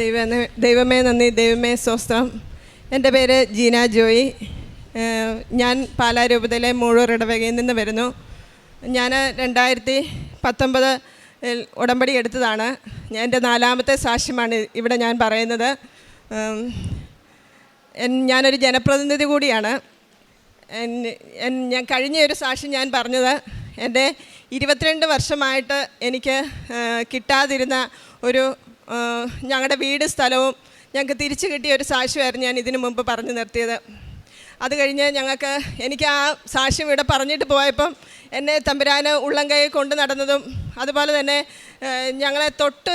ദൈവമേ ദൈവമേ നന്ദി ദൈവമേ സ്വസ്ത്രം എന്റെ പേര് ജീന ജോയി. ഞാൻ പാലാരൂപതയിലെ മൂഴൂർ ഇടവകയിൽ നിന്ന് വരുന്നു. ഞാൻ രണ്ടായിരത്തി പത്തൊമ്പത് ഉടമ്പടി എടുത്തതാണ്. ഞാൻ എന്റെ നാലാമത്തെ സാക്ഷ്യമാണ് ഇവിടെ ഞാൻ പറയുന്നത്. ഞാനൊരു ജനപ്രതിനിധി കൂടിയാണ്. ഞാൻ കഴിഞ്ഞ ഒരു സാക്ഷ്യം ഞാൻ പറഞ്ഞത് എന്റെ ഇരുപത്തിരണ്ട് വർഷമായിട്ട് എനിക്ക് കിട്ടാതിരുന്ന ഒരു ഞങ്ങളുടെ വീട് സ്ഥലവും ഞങ്ങൾക്ക് തിരിച്ചു കിട്ടിയ ഒരു സാക്ഷ്യമായിരുന്നു ഞാൻ ഇതിനു മുമ്പ് പറഞ്ഞു നിർത്തിയത്. അത് കഴിഞ്ഞ് ഞങ്ങൾക്ക് എനിക്ക് ആ സാക്ഷ്യം ഇവിടെ പറഞ്ഞിട്ട് പോയപ്പം എന്നെ തമ്പുരാന് ഉള്ളം കൈ കൊണ്ട് നടന്നതും അതുപോലെ തന്നെ ഞങ്ങളെ തൊട്ട്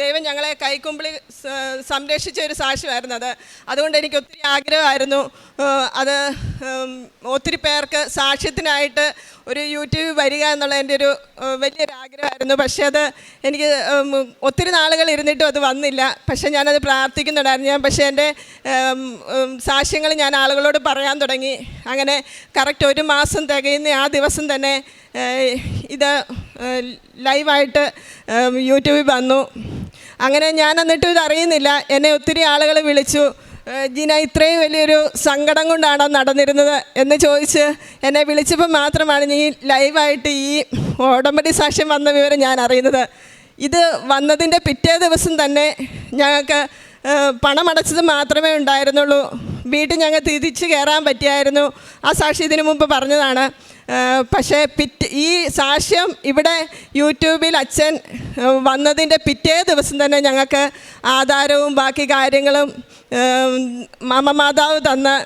ദൈവം ഞങ്ങളെ കൈക്കുമ്പിളി സംരക്ഷിച്ച ഒരു സാക്ഷ്യമായിരുന്നു അത്. അതുകൊണ്ട് എനിക്ക് ഒത്തിരി ആഗ്രഹമായിരുന്നു. അത് ഒത്തിരി പേർക്ക് സാക്ഷ്യത്തിനായിട്ട് ഒരു യൂട്യൂബ് വരിക എന്നുള്ള എന്റെ ഒരു വലിയൊരു ആഗ്രഹമായിരുന്നു പക്ഷേ അത് എനിക്ക് ഒത്തിരി നാളുകൾ ഇരുന്നിട്ടും അത് വന്നില്ല. പക്ഷേ ഞാനത് പ്രാർത്ഥിക്കുന്നുണ്ടായിരുന്നു. ഞാൻ പക്ഷേ എന്റെ സാക്ഷ്യങ്ങൾ ഞാൻ ആളുകളോട് പറയാൻ തുടങ്ങി. അങ്ങനെ കറക്റ്റ് ഒരു മാസം തികയുന്ന ആ ദിവസം തന്നെ ഇത് ലൈവായിട്ട് യൂട്യൂബിൽ വന്നു. അങ്ങനെ ഞാൻ എന്നിട്ടും ഇതറിയുന്നില്ല. എന്നെ ഒത്തിരി ആളുകൾ വിളിച്ചു. ജീന ഇത്രയും വലിയൊരു സങ്കടം കൊണ്ടാണോ നടന്നിരുന്നത് എന്ന് ചോദിച്ച് എന്നെ വിളിച്ചപ്പോൾ മാത്രമാണ് ഈ ലൈവായിട്ട് ഈ ഓടമ്പടി സാക്ഷ്യം വന്ന വിവരം ഞാൻ അറിയുന്നത്. ഇത് വന്നതിന്റെ പിറ്റേ ദിവസം തന്നെ ഞങ്ങൾക്ക് പണമടച്ചത് മാത്രമേ ഉണ്ടായിരുന്നുള്ളൂ. വീട്ടിൽ ഞങ്ങൾ തിരിച്ചു കയറാൻ പറ്റിയായിരുന്നു. ആ സാക്ഷി ഇതിനു മുമ്പ് പറഞ്ഞതാണ്. പക്ഷേ പിറ്റ് ഈ സാക്ഷ്യം ഇവിടെ യൂട്യൂബിൽ അച്ഛൻ വന്നതിന്റെ പിറ്റേ ദിവസം തന്നെ ഞങ്ങൾക്ക് ആധാരവും ബാക്കി കാര്യങ്ങളും മാമ മാതാവ് തന്ന്.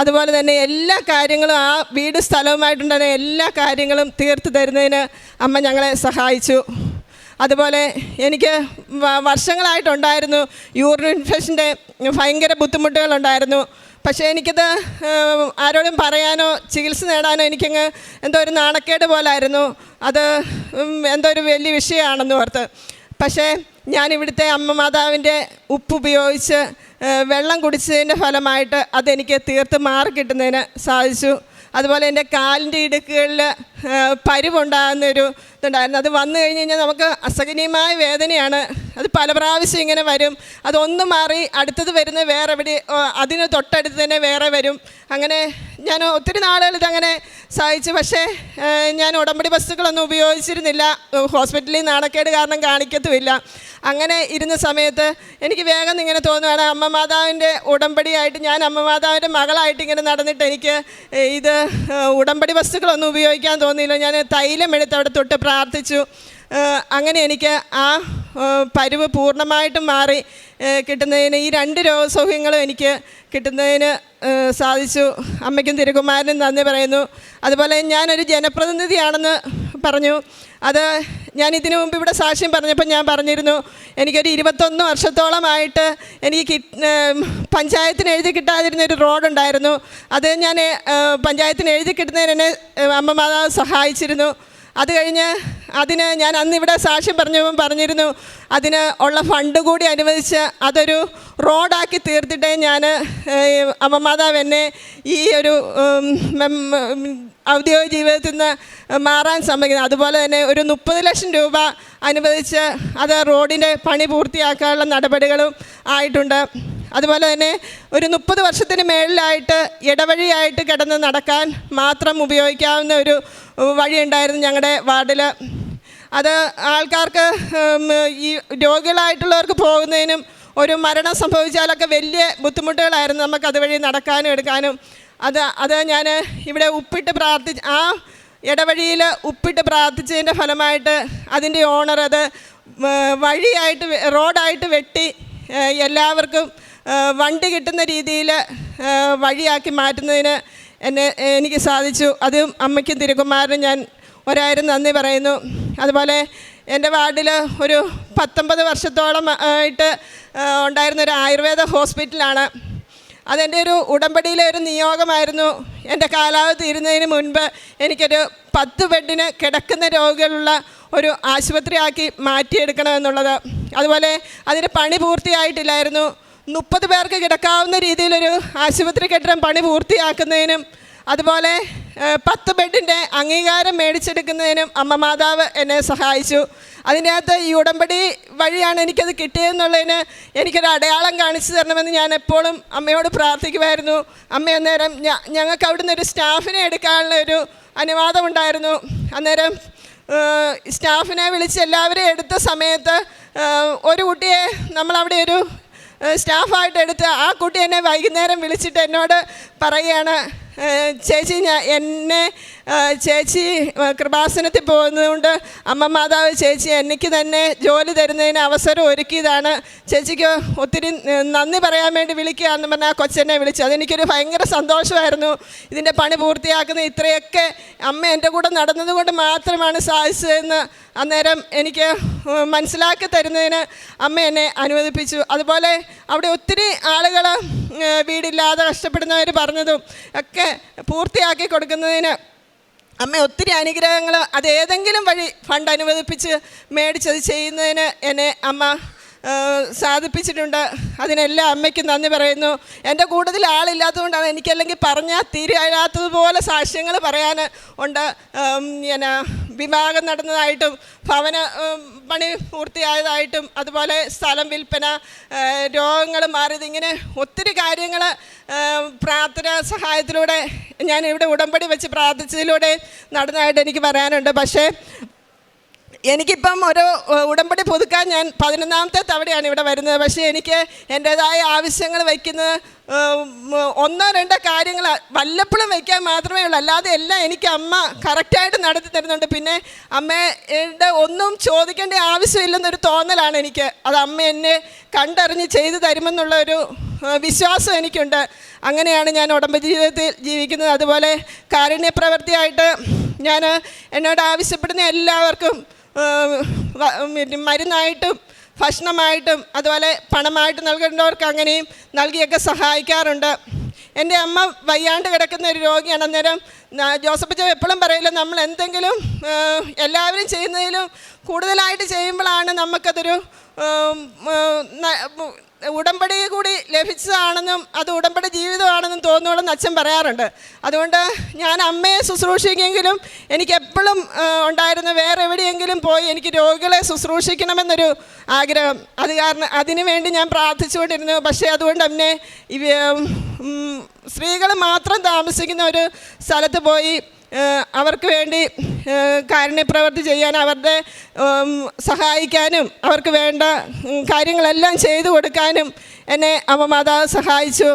അതുപോലെ തന്നെ എല്ലാ കാര്യങ്ങളും ആ വീട് സ്ഥലവുമായിട്ടുണ്ടായിരുന്ന എല്ലാ കാര്യങ്ങളും തീർത്തു തരുന്നതിന് അമ്മ ഞങ്ങളെ സഹായിച്ചു. അതുപോലെ എനിക്ക് വർഷങ്ങളായിട്ടുണ്ടായിരുന്നു യൂറിൻ ഇൻഫെക്ഷന്റെ ഭയങ്കര ബുദ്ധിമുട്ടുകളുണ്ടായിരുന്നു. പക്ഷേ എനിക്കത് ആരോടും പറയാനോ ചികിത്സ നേടാനോ എനിക്കങ്ങ് എന്തോ ഒരു നാണക്കേട് പോലായിരുന്നു. അത് എന്തോ ഒരു വലിയ വിഷയമാണെന്ന് ഓർത്ത്. പക്ഷേ ഞാൻ ഇവിടുത്തെ അമ്മ മാതാവിന്റെ ഉപ്പ് ഉപയോഗിച്ച് വെള്ളം കുടിച്ചതിന്റെ ഫലമായിട്ട് അതെനിക്ക് തീർത്ത് മാറി കിട്ടുന്നതിന് സാധിച്ചു. അതുപോലെ എന്റെ കാലിന്റെ ഇടുക്കുകളിൽ പരിവുണ്ടാകുന്നൊരു ഇതുണ്ടായിരുന്നു. അത് വന്നു കഴിഞ്ഞ് കഴിഞ്ഞാൽ നമുക്ക് അസഹനീയമായ വേദനയാണ്. അത് പല പ്രാവശ്യം ഇങ്ങനെ വരും. അതൊന്ന് മാറി അടുത്തത് വരുന്ന വേറെ എവിടെ അതിന് തൊട്ടടുത്ത് തന്നെ വേറെ വരും. അങ്ങനെ ഞാൻ ഒത്തിരി നാളുകൾ ഇതങ്ങനെ സഹിച്ചു പക്ഷേ ഞാൻ ഉടമ്പടി വസ്തുക്കളൊന്നും ഉപയോഗിച്ചിരുന്നില്ല. ഹോസ്പിറ്റലിൽ നാണക്കേട് കാരണം കാണിക്കത്തുമില്ല. അങ്ങനെ ഇരുന്ന സമയത്ത് എനിക്ക് വേഗം ഇങ്ങനെ തോന്നുകയാണ് അമ്മ മാതാവിന്റെ ഉടമ്പടിയായിട്ട് ഞാൻ അമ്മ മാതാവിന്റെ മകളായിട്ട് ഇങ്ങനെ നടന്നിട്ട് എനിക്ക് ഇത് ഉടമ്പടി വസ്തുക്കളൊന്നും ഉപയോഗിക്കാൻ തോന്നിയില്ല. ഞാൻ തൈലം എടുത്ത് അവിടെ തൊട്ട് പ്രാർത്ഥിച്ചു. അങ്ങനെ എനിക്ക് ആ പരിവ് പൂർണമായിട്ടും മാറി കിട്ടുന്നതിന് ഈ രണ്ട് രോഗസൗഖ്യങ്ങളും എനിക്ക് കിട്ടുന്നതിന് സാധിച്ചു. അമ്മയ്ക്കും തിരുകുമാരനും നന്ദി പറയുന്നു. അതുപോലെ ഞാനൊരു ജനപ്രതിനിധിയാണെന്ന് പറഞ്ഞു. അത് ഞാൻ ഇതിനു മുമ്പ് ഇവിടെ സാക്ഷ്യം പറഞ്ഞപ്പോൾ ഞാൻ പറഞ്ഞിരുന്നു എനിക്കൊരു ഇരുപത്തൊന്ന് വർഷത്തോളമായിട്ട് എനിക്ക് പഞ്ചായത്തിന് എഴുതി ഒരു റോഡുണ്ടായിരുന്നു അത് ഞാൻ പഞ്ചായത്തിന് എഴുതി കിട്ടുന്നതിന് എന്നെ അമ്മമാതാവ് അമ്മ മാതാവ് സഹായിച്ചിരുന്നു. അത് കഴിഞ്ഞ് അതിന് ഞാൻ അന്ന് ഇവിടെ സാക്ഷ്യം പറഞ്ഞപ്പോൾ പറഞ്ഞിരുന്നു. അതിന് ഉള്ള ഫണ്ട് കൂടി അനുവദിച്ച് അതൊരു റോഡാക്കി തീർത്തിട്ടേ ഞാൻ അമ്മമാതാവ് എന്നെ ഈ ഒരു ഔദ്യോഗിക ജീവിതത്തിൽ നിന്ന് മാറാൻ സമ്മതിക്കുന്നത് അതുപോലെ തന്നെ ഒരു മുപ്പത് ലക്ഷം രൂപ അനുവദിച്ച് അത് റോഡിന്റെ പണി പൂർത്തിയാക്കാനുള്ള നടപടികളും ആയിട്ടുണ്ട്. അതുപോലെ തന്നെ ഒരു മുപ്പത് വർഷത്തിന് മേളിലായിട്ട് ഇടവഴിയായിട്ട് കിടന്ന് നടക്കാൻ മാത്രം ഉപയോഗിക്കാവുന്ന ഒരു വഴിയുണ്ടായിരുന്നു ഞങ്ങളുടെ വാർഡിൽ അത് ആൾക്കാർക്ക് ഈ രോഗികളായിട്ടുള്ളവർക്ക് പോകുന്നതിനും ഒരു മരണം സംഭവിച്ചാലൊക്കെ വലിയ ബുദ്ധിമുട്ടുകളായിരുന്നു നമുക്ക് അതുവഴി നടക്കാനും എടുക്കാനും. അത് അത് ഞാൻ ഇവിടെ ഉപ്പിട്ട് പ്രാർത്ഥിച്ച് ആ ഇടവഴിയിൽ ഉപ്പിട്ട് പ്രാർത്ഥിച്ചതിന്റെ ഫലമായിട്ട് അതിന്റെ ഓണർ അത് വഴിയായിട്ട് റോഡായിട്ട് വെട്ടി എല്ലാവർക്കും വണ്ടി കിട്ടുന്ന രീതിയിൽ വഴിയാക്കി മാറ്റുന്നതിന് എന്നെ എനിക്ക് സാധിച്ചു. അതും അമ്മയ്ക്കും തിരുക്കുമാരനും ഞാൻ ഒരായിരം നന്ദി പറയുന്നു. അതുപോലെ എന്റെ വാർഡിൽ ഒരു പത്തൊമ്പത് വർഷത്തോളം ആയിട്ട് ഉണ്ടായിരുന്ന ഒരു ആയുർവേദ ഹോസ്പിറ്റലാണ്. അതെന്റെ ഒരു ഉടമ്പടിയിലെ ഒരു നിയോഗമായിരുന്നു. എന്റെ കാലാവധി തീരുന്നതിന് മുൻപ് എനിക്കൊരു പത്ത് ബെഡിന് കിടക്കുന്ന രോഗികളുള്ള ഒരു ആശുപത്രിയാക്കി മാറ്റിയെടുക്കണമെന്നുള്ളത് അതുപോലെ അതിന്റെ പണി പൂർത്തിയായിട്ടില്ലായിരുന്നു. മുപ്പത് പേർക്ക് കിടക്കാവുന്ന രീതിയിലൊരു ആശുപത്രി കെട്ടിടം പണി പൂർത്തിയാക്കുന്നതിനും അതുപോലെ പത്ത് ബെഡിന്റെ അംഗീകാരം മേടിച്ചെടുക്കുന്നതിനും അമ്മ മാതാവ് എന്നെ സഹായിച്ചു. അതിന്റെ അകത്ത് ഈ ഉടമ്പടി വഴിയാണ് എനിക്കത് കിട്ടിയതെന്നുള്ളതിന് എനിക്കൊരു അടയാളം കാണിച്ചു തരണമെന്ന് ഞാൻ എപ്പോഴും അമ്മയോട് പ്രാർത്ഥിക്കുമായിരുന്നു. അമ്മ അന്നേരം ഞങ്ങൾക്ക് അവിടുന്ന് ഒരു സ്റ്റാഫിനെ എടുക്കാനുള്ള ഒരു അനുവാദമുണ്ടായിരുന്നു. അന്നേരം സ്റ്റാഫിനെ വിളിച്ച് എല്ലാവരെയും എടുത്ത സമയത്ത് ഒരു കുട്ടിയെ നമ്മളവിടെ ഒരു സ്റ്റാഫായിട്ട് എടുത്ത് ആ കുട്ടി എന്നെ വൈകുന്നേരം വിളിച്ചിട്ട് എന്നോട് പറയുകയാണ് ചേച്ചി ഞാൻ എന്നെ ചേച്ചി കൃപാസനത്തിൽ പോകുന്നതുകൊണ്ട് അമ്മ മാതാവ് ചേച്ചി എനിക്ക് തന്നെ ജോലി തരുന്നതിന് അവസരം ഒരുക്കിയതാണ്. ചേച്ചിക്ക് ഒത്തിരി നന്ദി പറയാൻ വേണ്ടി വിളിക്കുകയെന്ന് പറഞ്ഞാൽ കൊച്ചെന്നെ വിളിച്ചു. അതെനിക്കൊരു ഭയങ്കര സന്തോഷമായിരുന്നു. ഇതിന്റെ പണി പൂർത്തിയാക്കുന്ന ഇത്രയൊക്കെ അമ്മ എന്റെ കൂടെ നടന്നതുകൊണ്ട് മാത്രമാണ് സാധിച്ചതെന്ന് അന്നേരം എനിക്ക് മനസ്സിലാക്കി തരുന്നതിന് അമ്മ എന്നെ അനുവദിപ്പിച്ചു. അതുപോലെ അവിടെ ഒത്തിരി ആളുകൾ വീടില്ലാതെ കഷ്ടപ്പെടുന്നവർ പറഞ്ഞതും ഒക്കെ പൂർത്തിയാക്കി കൊടുക്കുന്നതിന് അമ്മ ഒത്തിരി അനുഗ്രഹങ്ങൾ അത് ഏതെങ്കിലും വഴി ഫണ്ട് അനുവദിപ്പിച്ച് മേടിച്ചത് ചെയ്യുന്നതിന് എന്നെ അമ്മ സാധിപ്പിച്ചിട്ടുണ്ട്. അതിനെല്ലാം അമ്മയ്ക്ക് നന്ദി പറയുന്നു. എന്റെ കൂടുതൽ ആളില്ലാത്തതുകൊണ്ടാണ് എനിക്കല്ലെങ്കിൽ പറഞ്ഞാൽ തീരാത്തതുപോലെ സാക്ഷ്യങ്ങൾ പറയാൻ ഉണ്ട്. പിന്നെ വിവാഹം നടന്നതായിട്ടും ഭവന പണി പൂർത്തിയായതായിട്ടും അതുപോലെ സ്ഥലം വിൽപ്പന രോഗങ്ങൾ മാറിയത് ഇങ്ങനെ ഒത്തിരി കാര്യങ്ങൾ പ്രാർത്ഥന സഹായത്തിലൂടെ ഞാൻ ഇവിടെ ഉടമ്പടി വെച്ച് പ്രാർത്ഥിച്ചതിലൂടെ നടന്നതായിട്ട് എനിക്ക് പറയാനുണ്ട്. പക്ഷേ എനിക്കിപ്പം ഒരു ഉടമ്പടി പുതുക്കാൻ ഞാൻ പതിനൊന്നാമത്തെ തവണയാണ് ഇവിടെ വരുന്നത്. പക്ഷേ എനിക്ക് എന്റേതായ ആവശ്യങ്ങൾ വയ്ക്കുന്നത് ഒന്നോ രണ്ടോ കാര്യങ്ങൾ വല്ലപ്പോഴും വയ്ക്കാൻ മാത്രമേ ഉള്ളൂ. അല്ലാതെ എല്ലാം എനിക്ക് അമ്മ കറക്റ്റായിട്ട് നടത്തി തരുന്നുണ്ട്. പിന്നെ അമ്മയുടെ ഒന്നും ചോദിക്കേണ്ട ആവശ്യമില്ലെന്നൊരു തോന്നലാണ് എനിക്ക്. അത് അമ്മ എന്നെ കണ്ടറിഞ്ഞ് ചെയ്തു തരുമെന്നുള്ള ഒരു വിശ്വാസം എനിക്കുണ്ട്. അങ്ങനെയാണ് ഞാൻ ഉടമ്പ ജീവിതത്തിൽ ജീവിക്കുന്നത്. അതുപോലെ കാരുണ്യപ്രവൃത്തിയായിട്ട് ഞാൻ എന്നോട് ആവശ്യപ്പെടുന്ന എല്ലാവർക്കും മരുന്നായിട്ടും ഭക്ഷണമായിട്ടും അതുപോലെ പണമായിട്ട് നൽകേണ്ടവർക്ക് അങ്ങനെയും നൽകിയൊക്കെ സഹായിക്കാറുണ്ട്. എന്റെ അമ്മ വയ്യാണ്ട് കിടക്കുന്ന ഒരു രോഗിയാണ്. അന്നേരം ജോസഫ് അച്ഛൻ എപ്പോഴും പറയില്ല നമ്മൾ എന്തെങ്കിലും എല്ലാവരും ചെയ്യുന്നതിലും കൂടുതലായിട്ട് ചെയ്യുമ്പോഴാണ് നമുക്കതൊരു ഉടമ്പടി കൂടി ലഭിച്ചതാണെന്നും അത് ഉടമ്പടി ജീവിതമാണെന്നും തോന്നുകയുള്ള അച്ഛൻ പറയാറുണ്ട്. അതുകൊണ്ട് ഞാൻ അമ്മയെ ശുശ്രൂഷിക്കുമെങ്കിലും എനിക്ക് എപ്പോഴും ഉണ്ടായിരുന്ന വേറെ എവിടെയെങ്കിലും പോയി എനിക്ക് രോഗികളെ ശുശ്രൂഷിക്കണമെന്നൊരു ആഗ്രഹം. അത് കാരണം അതിനു വേണ്ടി ഞാൻ പ്രാർത്ഥിച്ചുകൊണ്ടിരുന്നു. പക്ഷേ അതുകൊണ്ട് എന്നെ സ്ത്രീകൾ മാത്രം താമസിക്കുന്ന ഒരു സ്ഥലത്ത് പോയി അവർക്ക് വേണ്ടി കാരുണ്യപ്രവൃത്തി ചെയ്യാൻ അവരുടെ സഹായിക്കാനും അവർക്ക് വേണ്ട കാര്യങ്ങളെല്ലാം ചെയ്തു കൊടുക്കാനും എന്നെ അമ്മ മാതാവ് സഹായിച്ചു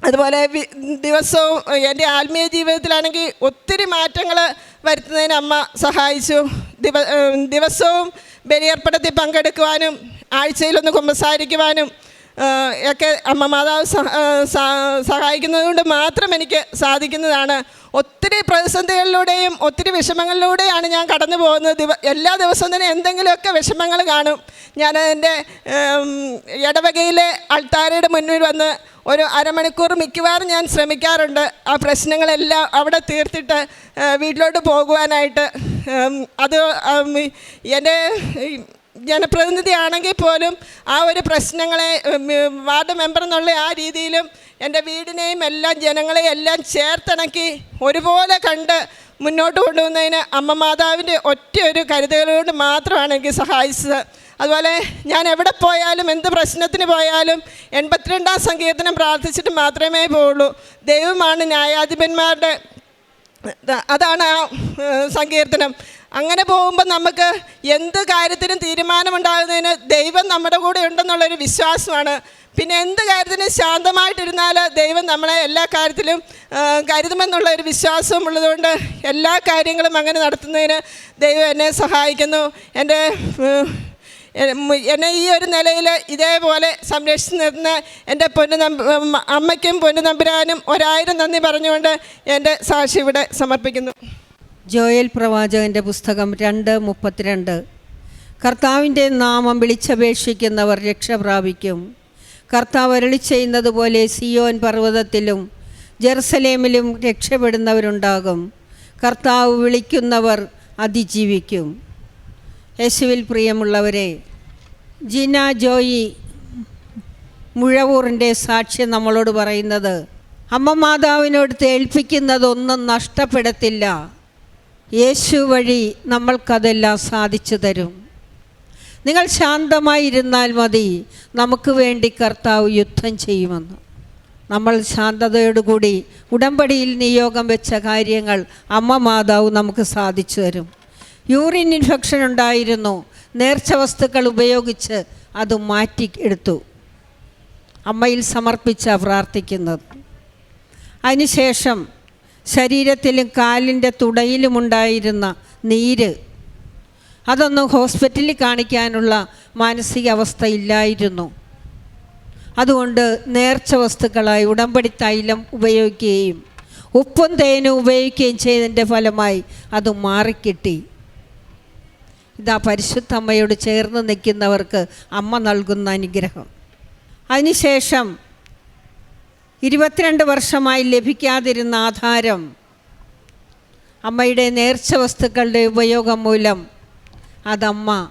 അതുപോലെ ദിവസവും എന്റെ ആത്മീയ ജീവിതത്തിലാണെങ്കിൽ ഒത്തിരി മാറ്റങ്ങൾ വരുത്തുന്നതിന് അമ്മ സഹായിച്ചു. ദിവ ദിവസവും ബലിയർപ്പണത്തിൽ പങ്കെടുക്കുവാനും ആഴ്ചയിലൊന്ന് കുമ്പസാരിക്കുവാനും ഒക്കെ അമ്മ മാതാവ് സഹായിക്കുന്നത് കൊണ്ട് മാത്രം എനിക്ക് സാധിക്കുന്നതാണ്. ഒത്തിരി പ്രതിസന്ധികളിലൂടെയും ഒത്തിരി വിഷമങ്ങളിലൂടെയാണ് ഞാൻ കടന്നു പോകുന്നത്. ദിവ എല്ലാ ദിവസവും തന്നെ എന്തെങ്കിലുമൊക്കെ വിഷമങ്ങൾ കാണും. ഞാൻ എന്റെ ഇടവകയിലെ അൾത്താരയുടെ മുന്നിൽ വന്ന് ഒരു അരമണിക്കൂർ മിക്കവാറും ഞാൻ ശ്രമിക്കാറുണ്ട്. ആ പ്രശ്നങ്ങളെല്ലാം അവിടെ തീർത്തിട്ട് വീട്ടിലോട്ട് പോകുവാനായിട്ട്. അത് എന്റെ ഈ ജനപ്രതിനിധി ആണെങ്കിൽ പോലും ആ ഒരു പ്രശ്നങ്ങളെ വാർഡ് മെമ്പർ എന്നുള്ള ആ രീതിയിലും എന്റെ വീടിനെയും എല്ലാം ജനങ്ങളെയും എല്ലാം ചേർത്തിണക്കി ഒരുപോലെ കണ്ട് മുന്നോട്ട് കൊണ്ടുവന്നതിന് അമ്മ മാതാവിന്റെ ഒറ്റ ഒരു കരുതലുകൊണ്ട് മാത്രമാണ് എനിക്ക് സഹായിച്ചത്. അതുപോലെ ഞാൻ എവിടെ പോയാലും എന്ത് പ്രശ്നത്തിന് പോയാലും എൺപത്തിരണ്ടാം സങ്കീർത്തനം പ്രാർത്ഥിച്ചിട്ട് മാത്രമേ പോവുള്ളൂ. ദൈവമാണ് ന്യായാധിപന്മാരുടെ അതാണ് ആ സങ്കീർത്തനം. അങ്ങനെ പോകുമ്പോൾ നമുക്ക് എന്ത് കാര്യത്തിനും തീരുമാനമുണ്ടാകുന്നതിന് ദൈവം നമ്മുടെ കൂടെ ഉണ്ടെന്നുള്ളൊരു വിശ്വാസമാണ്. പിന്നെ എന്ത് കാര്യത്തിനും ശാന്തമായിട്ടിരുന്നാൽ ദൈവം നമ്മളെ എല്ലാ കാര്യത്തിലും കരുതുമെന്നുള്ള ഒരു വിശ്വാസവും ഉള്ളതുകൊണ്ട് എല്ലാ കാര്യങ്ങളും അങ്ങനെ നടത്തുന്നതിന് ദൈവം എന്നെ സഹായിക്കുന്നു. എന്റെ എന്നെ ഈ ഒരു നിലയിൽ ഇതേപോലെ സംരക്ഷിച്ച് നിർത്തുന്ന എന്റെ പൊന്നു അമ്മയ്ക്കും പൊന്നു നമ്പുരാനും ഒരായിരം നന്ദി പറഞ്ഞുകൊണ്ട് എന്റെ സാക്ഷി ഇവിടെ സമർപ്പിക്കുന്നു. ജോയൽ പ്രവാചകന്റെ പുസ്തകം രണ്ട് മുപ്പത്തിരണ്ട്. കർത്താവിന്റെ നാമം വിളിച്ചപേക്ഷിക്കുന്നവർ രക്ഷ പ്രാപിക്കും. കർത്താവ് അരളി ചെയ്യുന്നത് പോലെ സിയോൻ പർവതത്തിലും ജെറുസലേമിലും രക്ഷപ്പെടുന്നവരുണ്ടാകും. കർത്താവ് വിളിക്കുന്നവർ അതിജീവിക്കും. യേശുവിൽ പ്രിയമുള്ളവരെ ജിന ജോയി മുഴവൂറിന്റെ സാക്ഷ്യം നമ്മളോട് പറയുന്നത് അമ്മ മാതാവിനോട് ഏൽപ്പിക്കുന്നതൊന്നും നഷ്ടപ്പെടത്തില്ല. യേശു വഴി നമ്മൾക്കതെല്ലാം സാധിച്ചു തരും. നിങ്ങൾ ശാന്തമായിരുന്നാൽ മതി നമുക്ക് വേണ്ടി കർത്താവ് യുദ്ധം ചെയ്യുമെന്ന്. നമ്മൾ ശാന്തതയോടുകൂടി ഉടമ്പടിയിൽ നിയോഗം വെച്ച കാര്യങ്ങൾ അമ്മ മാതാവ് നമുക്ക് സാധിച്ചു തരും. യൂറിൻ ഇൻഫെക്ഷൻ ഉണ്ടായിരുന്നു നേർച്ച വസ്തുക്കൾ ഉപയോഗിച്ച് അത് മാറ്റി എടുത്തു. അമ്മയിൽ സമർപ്പിച്ച പ്രാർത്ഥിക്കുന്നത്. അതിനുശേഷം ശരീരത്തിലും കാലിന്റെ തുടയിലുമുണ്ടായിരുന്ന നീര്. അതൊന്നും ഹോസ്പിറ്റലിൽ കാണിക്കാനുള്ള മാനസികാവസ്ഥ ഇല്ലായിരുന്നു. അതുകൊണ്ട് നേർച്ച വസ്തുക്കളായി ഉടമ്പടി തൈലം ഉപയോഗിക്കുകയും ഉപ്പും തേനും ഉപയോഗിക്കുകയും ചെയ്തതിന്റെ ഫലമായി അത് മാറിക്കിട്ടി. ഇതാ പരിശുദ്ധ അമ്മയോട് ചേർന്ന് നിൽക്കുന്നവർക്ക് അമ്മ നൽകുന്ന അനുഗ്രഹം. അതിനുശേഷം ഇരുപത്തിരണ്ട് വർഷമായി ലഭിക്കാതിരുന്ന ആധാരം അമ്മയുടെ നേർച്ച വസ്തുക്കളുടെ ഉപയോഗം മൂലം അതമ്മ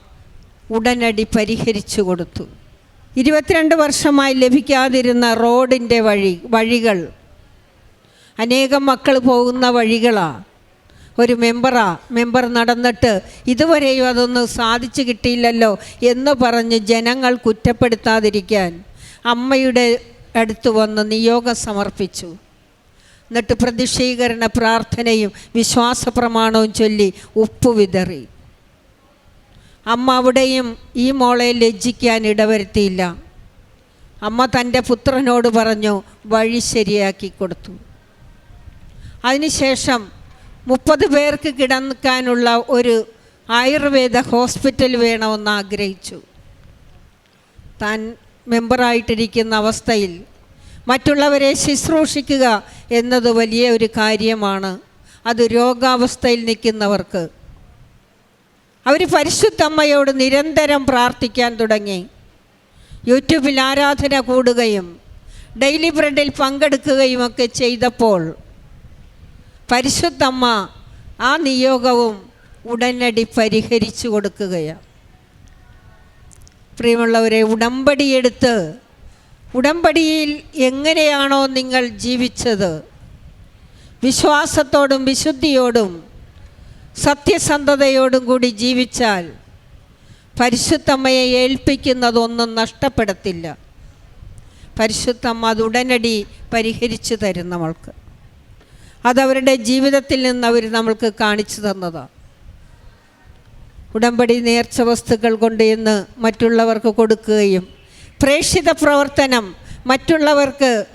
ഉടനടി പരിഹരിച്ചു കൊടുത്തു. ഇരുപത്തിരണ്ട് വർഷമായി ലഭിക്കാതിരുന്ന റോഡിന്റെ വഴി വഴികൾ. അനേകം മക്കൾ പോകുന്ന വഴികളാണ് ഒരു മെമ്പറാ മെമ്പർ നടന്നിട്ട് ഇതുവരെയും അതൊന്നും സാധിച്ചു കിട്ടിയില്ലല്ലോ എന്ന് പറഞ്ഞ് ജനങ്ങൾ കുറ്റപ്പെടുത്താതിരിക്കാൻ അമ്മയുടെ അടുത്ത് വന്ന് നിയോഗം സമർപ്പിച്ചു. എന്നിട്ട് പ്രതിഷീകരണ പ്രാർത്ഥനയും വിശ്വാസ പ്രമാണവും ചൊല്ലി ഉപ്പ് വിതറി. അമ്മ അവിടെയും ഈ മോളെ ലജ്ജിക്കാൻ ഇടവരുത്തിയില്ല. അമ്മ തന്റെ പുത്രനോട് പറഞ്ഞു വഴി ശരിയാക്കി കൊടുത്തു. അതിനുശേഷം മുപ്പത് പേർക്ക് കിടക്കാനുള്ള ഒരു ആയുർവേദ ഹോസ്പിറ്റൽ വേണമെന്ന് ആഗ്രഹിച്ചു. താൻ മെമ്പറായിട്ടിരിക്കുന്ന അവസ്ഥയിൽ മറ്റുള്ളവരെ ശുശ്രൂഷിക്കുക എന്നത് വലിയ ഒരു കാര്യമാണ്. അത് രോഗാവസ്ഥയിൽ നിൽക്കുന്നവർക്ക്. അവർ പരിശുദ്ധമ്മയോട് നിരന്തരം പ്രാർത്ഥിക്കാൻ തുടങ്ങി. യൂട്യൂബിൽ ആരാധന കൂടുകയും ഡെയിലി ബ്രെഡിൽ പങ്കെടുക്കുകയും ഒക്കെ ചെയ്തപ്പോൾ പരിശുദ്ധമ്മ ആ നിയോഗവും ഉടനടി പരിഹരിച്ചു കൊടുക്കുകയാണ്. പ്രിയമുള്ളവരെ ഉടമ്പടിയെടുത്ത്. ഉടമ്പടിയിൽ എങ്ങനെയാണോ നിങ്ങൾ ജീവിച്ചത്? വിശ്വാസത്തോടും വിശുദ്ധിയോടും സത്യസന്ധതയോടും കൂടി ജീവിച്ചാൽ പരിശുദ്ധമ്മയെ ഏൽപ്പിക്കുന്നതൊന്നും നഷ്ടപ്പെടത്തില്ല. പരിശുദ്ധമ്മ അത് ഉടനടി പരിഹരിച്ചു തരും അതവരുടെ ജീവിതത്തിൽ നിന്ന് അവർ നമ്മൾക്ക് കാണിച്ചു തന്നതാണ് ഉടമ്പടി നേർച്ച വസ്തുക്കൾ കൊണ്ട് ഇന്ന് മറ്റുള്ളവർക്ക് കൊടുക്കുകയും പ്രേക്ഷിത പ്രവർത്തനം മറ്റുള്ളവർക്ക്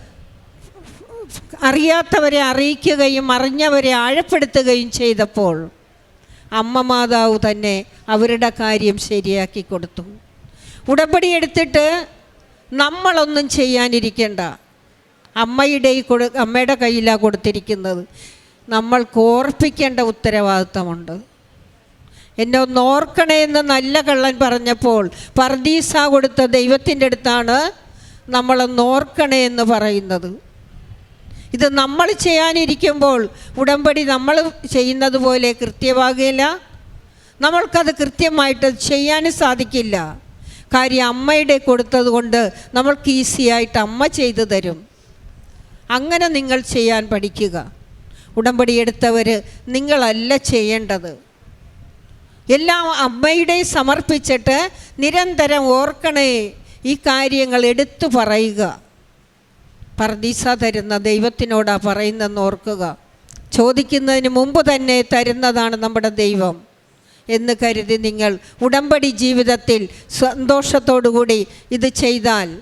അറിയാത്തവരെ അറിയിക്കുകയും അറിഞ്ഞവരെ ആഴപ്പെടുത്തുകയും ചെയ്തപ്പോൾ അമ്മ മാതാവ് തന്നെ അവരുടെ കാര്യം ശരിയാക്കി കൊടുത്തു. ഉടമ്പടി എടുത്തിട്ട് നമ്മളൊന്നും ചെയ്യാനിരിക്കേണ്ട. അമ്മയുടെ കൊടു അമ്മയുടെ കയ്യിലാണ് കൊടുത്തിരിക്കുന്നത്. നമ്മൾക്ക് ഓർപ്പിക്കേണ്ട ഉത്തരവാദിത്തമുണ്ട്. എന്നെ ഒന്ന് ഓർക്കണേ എന്ന് നല്ല കള്ളൻ പറഞ്ഞപ്പോൾ പർദീസ കൊടുത്ത ദൈവത്തിന്റെ അടുത്താണ് നമ്മളൊന്ന് ഓർക്കണേ എന്ന് പറയുന്നത്. ഇത് നമ്മൾ ചെയ്യാനിരിക്കുമ്പോൾ ഉടമ്പടി നമ്മൾ ചെയ്യുന്നത് പോലെ കൃത്യമാകില്ല നമ്മൾക്കത് കൃത്യമായിട്ട് ചെയ്യാൻ സാധിക്കില്ല. കാര്യം അമ്മയുടെ കൊടുത്തത് കൊണ്ട് നമ്മൾക്ക് ഈസിയായിട്ട് അമ്മ ചെയ്തു തരും. അങ്ങനെ നിങ്ങൾ ചെയ്യാൻ പഠിക്കുക. ഉടമ്പടി എടുത്തവർ നിങ്ങളല്ല ചെയ്യേണ്ടത്. എല്ലാം അമ്മയുടെ സമർപ്പിച്ചിട്ട് നിരന്തരം ഓർക്കണേ ഈ കാര്യങ്ങൾ എടുത്തു പറയുക. പർദീസ തരുന്ന ദൈവത്തിനോടാ പറയുന്നെന്ന് ഓർക്കുക. ചോദിക്കുന്നതിന് മുമ്പ് തന്നെ തരുന്നതാണ് നമ്മുടെ ദൈവം എന്ന് കരുതി നിങ്ങൾ ഉടമ്പടി ജീവിതത്തിൽ സന്തോഷത്തോടുകൂടി ഇത് ചെയ്താൽ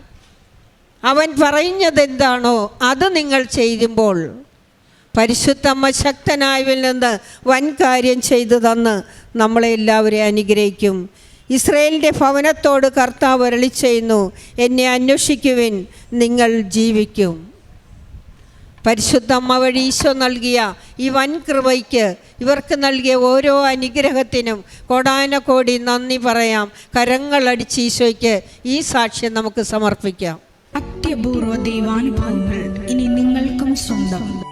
അവൻ പറഞ്ഞതെന്താണോ അത് നിങ്ങൾ ചെയ്യുമ്പോൾ പരിശുദ്ധമ്മ ശക്തനായവിൽ നിന്ന് വൻ കാര്യം ചെയ്തു തന്ന് നമ്മളെ എല്ലാവരെയും അനുഗ്രഹിക്കും. ഇസ്രയേലിന്റെ ഭവനത്തോട് കർത്താവ് അരളി ചെയ്യുന്നു. എന്നെ അന്വേഷിക്കുവിൻ നിങ്ങൾ ജീവിക്കും. പരിശുദ്ധമ്മ വഴി ഈശോ നൽകിയ ഈ വൻ കൃപയ്ക്ക് ഇവർക്ക് നൽകിയ ഓരോ അനുഗ്രഹത്തിനും കോടി നന്ദി പറയാം. കരങ്ങളടിച്ച് ഈശോയ്ക്ക് ഈ സാക്ഷ്യം നമുക്ക് സമർപ്പിക്കാം. അത്യപൂർവ ദൈവാനുഭവങ്ങൾ ഇനി നിങ്ങൾക്കും സ്വന്തം.